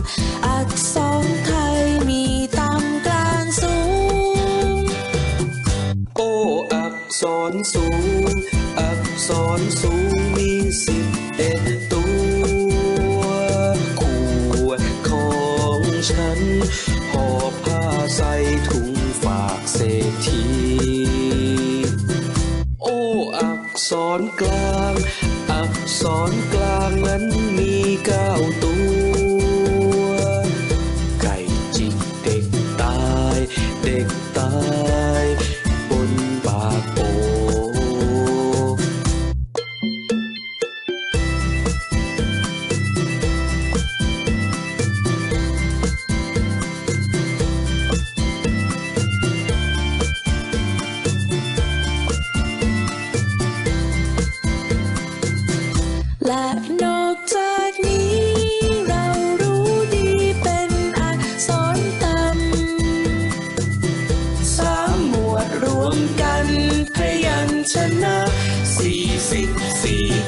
Um,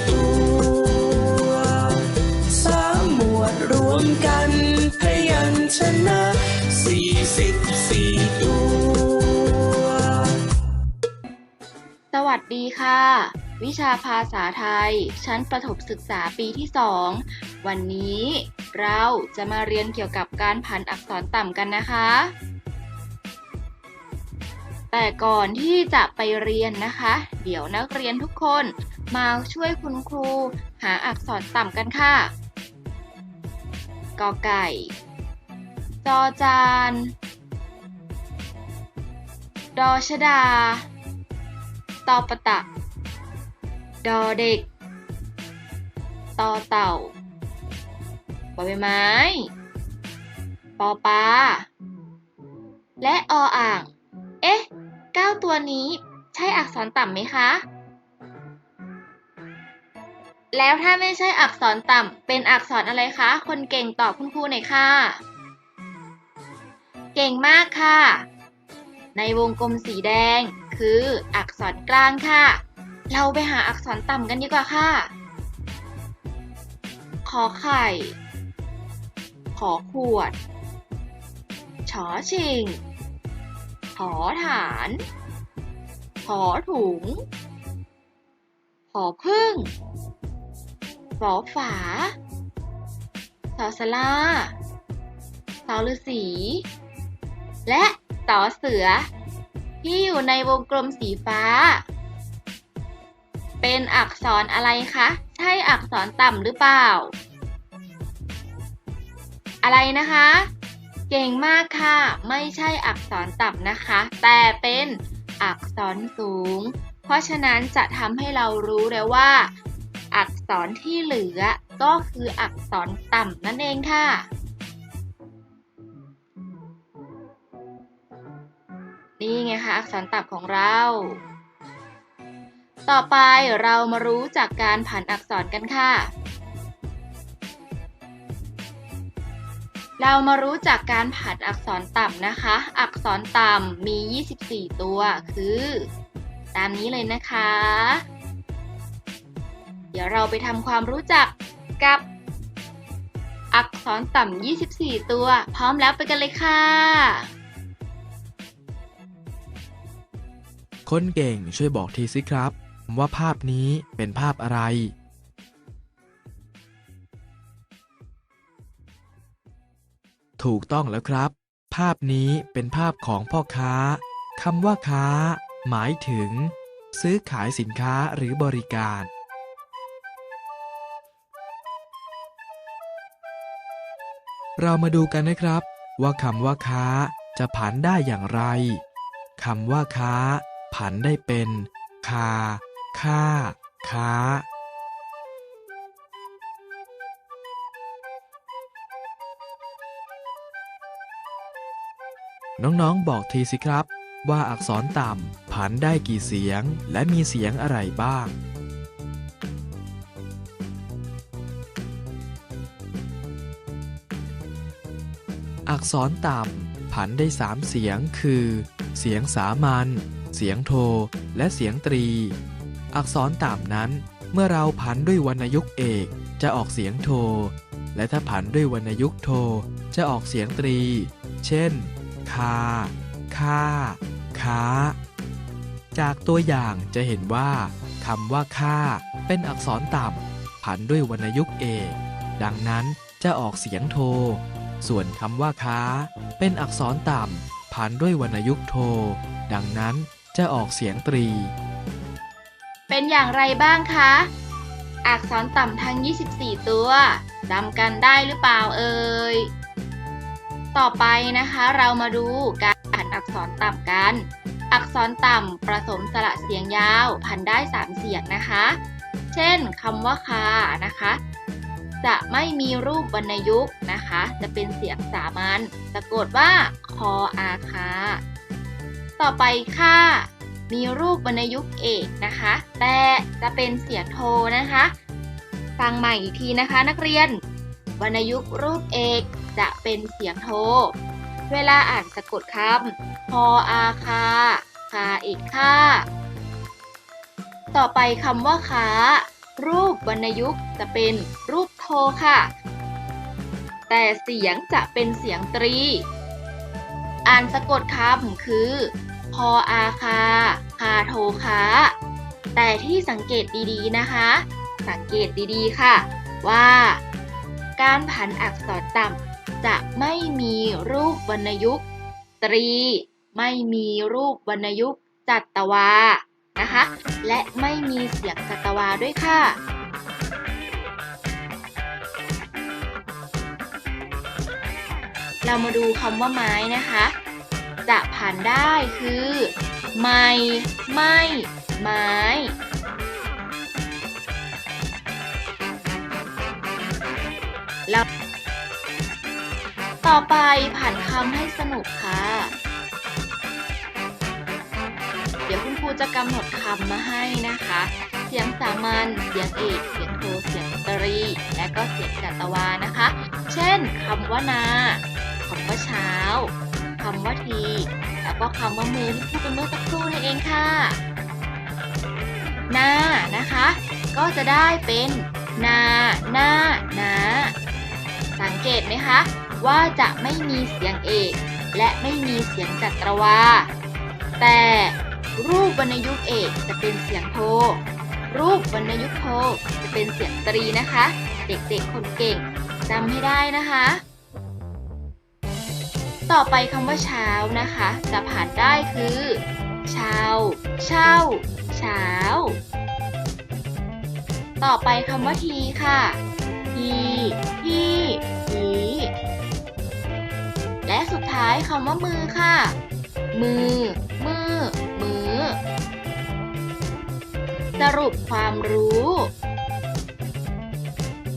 ตัวสามหมวดรวมกันพยัญชนะสี่สิบสี่ตัว สวัสดีค่ะ วิชาภาษาไทย ชั้นประถมศึกษาปีที่2วันนี้เราจะมาเรียนเกี่ยวกับการผันอักษรต่ำกันนะคะ แต่ก่อนที่จะไปเรียนนะคะ เดี๋ยวนักเรียนทุกคนมาช่วยคุณครูหาอักษรต่ำกันค่ะกอไก่ จอจาน ดอชดา ตอปะตะ ดอเด็ก ตอเต่าบอใบไม้ ปอปลา และออ่าง เก้าตัวนี้ ใช่อักษรต่ำไหมคะ แล้วถ้าไม่ใช่อักษรต่ำเป็นอักษรอะไรคะ คนเก่งตอบคุณครูหน่อยค่ะ เก่งมากค่ะ ในวงกลมสีแดง คืออักษรกลางค่ะ เราไปหาอักษรต่ำกันดีกว่าค่ะ ขอไข่ ขอขวด ชอชิง ขอฐานขอถุงขอพึ่งฝอฝาสอสลาสอฤาษีและสอเสือ ที่อยู่ในวงกลมสีฟ้า เป็นอักษรอะไรคะ ใช่อักษรต่ำหรือเปล่า อะไรนะคะ เก่งมากค่ะ ไม่ใช่อักษรต่ำนะคะ แต่เป็นอักษรสูง เพราะฉะนั้นจะทำให้เรารู้แล้วว่า อักษรที่เหลือก็คืออักษรต่ำนั่นเองค่ะนี่ไงคะอักษรต่ำของเรา ต่อไปเรามารู้จากการผันอักษรกันค่ะ เรามารู้จักการผันอักษรต่ำนะคะ อักษรต่ำมี 24 ตัว คือ ตามนี้เลยนะคะ เดี๋ยวเราไปทำความรู้จักกับ อักษรต่ำ 24 ตัว พร้อมแล้วไปกันเลยค่ะ คนเก่งช่วยบอกทีสิครับ ว่าภาพนี้เป็นภาพอะไร ถูกต้องแล้วครับ ภาพนี้เป็นภาพของพ่อค้าคำว่าค้า หมายถึง ซื้อขายสินค้าหรือบริการ เรามาดูกันนะครับ ว่าคำว่าค้าจะผันได้อย่างไรคำว่าค้า ผันได้เป็น คา ค่า ค้า น้องๆ บอกทีสิครับ ว่าอักษรต่ำผันได้กี่เสียง และมีเสียงอะไรบ้างอักษรต่ำผันได้สามเสียงคือ เสียงสามัญ เสียงโท และเสียงตรี อักษรต่ำนั้น เมื่อเราผันด้วยวรรณยุกต์เอกจะออกเสียงโท และถ้าผันด้วยวรรณยุกต์โท จะออกเสียงตรี เช่น คา ค่า ค้า จากตัวอย่างจะเห็นว่าคำว่าค่า เป็นอักษรต่ำผันด้วยวรรณยุกต์เอก ดังนั้นจะออกเสียงโท ส่วนคำว่าค้า เป็นอักษรต่ำผันด้วยวรรณยุกต์โท ดังนั้นจะออกเสียงตรี เป็นอย่างไรบ้างคะ อักษรต่ำทั้ง 24 ตัวจำกันได้หรือเปล่าเอ่ย ต่อไปนะคะเรามาดูการอ่านอักษรต่ำกัน อักษรต่ำผสมสระเสียงยาวพันได้ 3 เสียงนะคะ เช่นคำว่าคานะคะ จะไม่มีรูปวรรณยุกต์นะคะ จะเป็นเสียงสามัญสะกดว่าคออาคา ต่อไปค่ามีรูปวรรณยุกต์เอกนะคะ แต่จะเป็นเสียงโทนะคะ ฟังใหม่อีกทีนะคะนักเรียน วรรณยุกต์รูปเอกจะเป็นเสียงโท เวลาอ่านสะกดคำพออาคาคาเอกค่า ต่อไปคำว่าขารูปวรรณยุกต์จะเป็นรูปโทค่ะ แต่เสียงจะเป็นเสียงตรี อ่านสะกดคำคือ พออาคาคาโทคาแต่ที่สังเกตดีๆนะคะ สังเกตดีๆค่ะ ว่า การผันอักษรต่ำจะไม่มีรูปวรรณยุกต์ตรี ไม่มีรูปวรรณยุกต์จัตวานะคะ และไม่มีเสียงจัตวาด้วยค่ะเรามาดูคำว่าไม้นะคะ จะผันได้คือ ไม่ไม่ ไม้ แล้วต่อไปผันคำให้สนุกค่ะ เดี๋ยวคุณครูจะกำหนดคำมาให้นะคะ เสียงสามัญ เสียงเอก เสียงโท เสียงตรี และก็เสียงจัตวานะคะ เช่นคำว่านาคำว่าเช้าคำว่าที แล้วก็คำว่ามือที่พูดไปเมื่อสักครู่นี่เองค่ะนานะคะ ก็จะได้เป็นนาหน้านา สังเกตไหมคะว่าจะไม่มีเสียงเอก และไม่มีเสียงจัตวา แต่รูปวรรณยุกต์เอกจะเป็นเสียงโท รูปวรรณยุกต์โทจะเป็นเสียงตรีนะคะ เด็กๆคนเก่งจำให้ได้นะคะ ต่อไปคำว่าเช้านะคะ จะผ่านได้คือเช้าเช่าเช้า ต่อไปคำว่าทีค่ะทีายคำว่ามือค่ะ มือ มือ มือ สรุปความรู้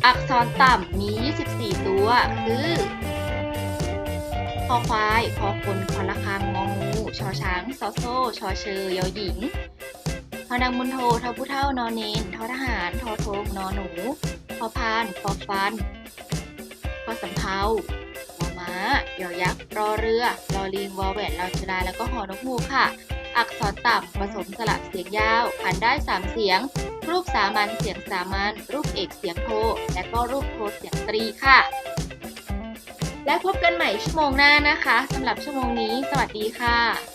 อักษรต่ำมี 24 ตัว คือคอควายคอคนคอละคังงองูชอช้างซอโซ่ชอเชยยอหญิงพอนังมุนโททอผู้เท่านอนเนนทอทหารทอทงนอหนูพอพานพอฟันพอสำเภาหอม้า ยอยักษ์รอเรือรอลิงวอแหวนรอจุฬาแล้วก็หอนกฮูกค่ะ อักษรต่ำผสมสระเสียงยาวผันได้ 3 เสียง รูปสามัญเสียงสามัญรูปเอกเสียงโท และก็รูปโทเสียงตรีค่ะ และพบกันใหม่ชั่วโมงหน้านะคะสำหรับชั่วโมงนี้ สวัสดีค่ะ